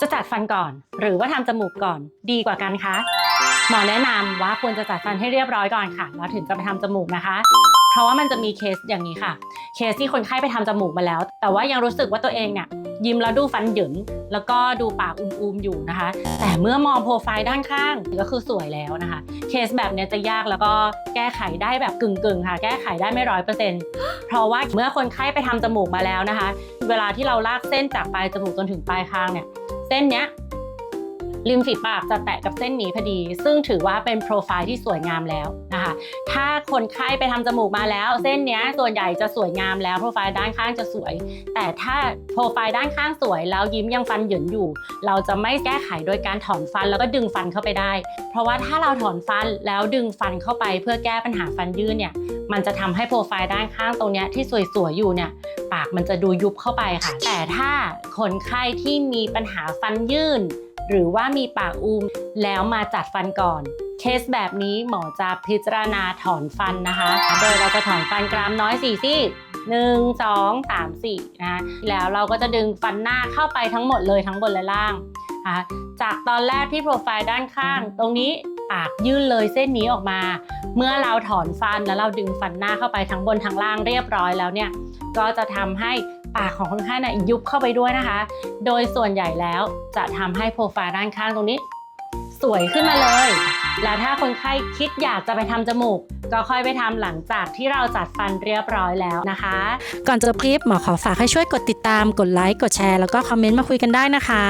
จะจัดฟันก่อน หรือว่าทำจมูกก่อนดีกว่ากันคะหมอแนะนำว่าควรจะจัดฟันให้เรียบร้อยก่อนค่ะแล้วถึงจะไปทำจมูกนะคะ เพราะว่ามันจะมีเคสอย่างนี้ค่ะ เคสที่คนไข้ไปทำจมูกมาแล้ว แต่ว่ายังรู้สึกว่าตัวเองเนี่ยยิ้มแล้วดูฟันหยินแล้วก็ดูปากอุ้มๆอยู่นะคะ แต่เมื่อมองโปรไฟล์ด้านข้างก็คือสวยแล้วนะคะ เคสแบบนี้จะยากแล้วก็แก้ไขได้แบบกึ่งๆ ค่ะ แก้ไขได้ไม่ร้อยเปอร์เซ็นต์เพราะว่าเมื่อคนไข้ไปทำจมูกมาแล้วนะคะ เวลาที่เราลากเส้นจากปลายจมูกจนถึงปลายคางเนี่ย เส้นเนี้ย ริมฝีปากจะแตะกับเส้นนี้พอดี ซึ่งถือว่าเป็นโปรไฟล์ที่สวยงามแล้วนะคะ ถ้าคนไข้ไปทำจมูกมาแล้ว เส้นนี้ส่วนใหญ่จะสวยงามแล้วโปรไฟล์ด้านข้างจะสวย แต่ถ้าโปรไฟล์ด้านข้างสวย แล้วยิ้มยังฟันหยินอยู่ เราจะไม่แก้ไขโดยการถอนฟันแล้วก็ดึงฟันเข้าไปได้ เพราะว่าถ้าเราถอนฟันแล้วดึงฟันเข้าไป เพื่อแก้ปัญหาฟันยื่นเนี่ย มันจะทำให้โปรไฟล์ด้านข้างตรงนี้ที่สวยๆอยู่เนี่ยปากมันจะดูยุบเข้าไปค่ะ แต่ถ้าคนไข้ที่มีปัญหาฟันยื่น หรือว่ามีปากอูมแล้วมาจัดฟันก่อน เคสแบบนี้หมอจะพิจารณาถอนฟันนะคะ โดยเราจะถอนฟันกรามน้อย4ซี่หนึ่งสองสามสี่นะแล้วเราก็จะดึงฟันหน้าเข้าไปทั้งหมดเลยทั้งบนและล่างจากตอนแรกที่โปรไฟล์ด้านข้าง ตรงนี้ ปากยื่นเลยเส้นนี้ออกมา เมื่อเราถอนฟันแล้วเราดึงฟันหน้าเข้าไปทั้งบนทั้งล่างเรียบร้อยแล้วเนี่ยก็จะทำให้ปากของคนไข้น่ะยุบเข้าไปด้วยนะคะ โดยส่วนใหญ่แล้วจะทำให้โปรไฟล์ด้านข้างตรงนี้ สวยขึ้นมาเลย แล้วถ้าคนไข้คิดอยากจะไปทำจมูกก็ค่อยไปทำหลังจากที่เราจัดฟันเรียบร้อยแล้วนะคะ ก่อนจบคลิปหมอขอฝากให้ช่วยกดติดตาม กดไลค์ กดแชร์ แล้วก็คอมเมนต์มาคุยกันได้นะคะ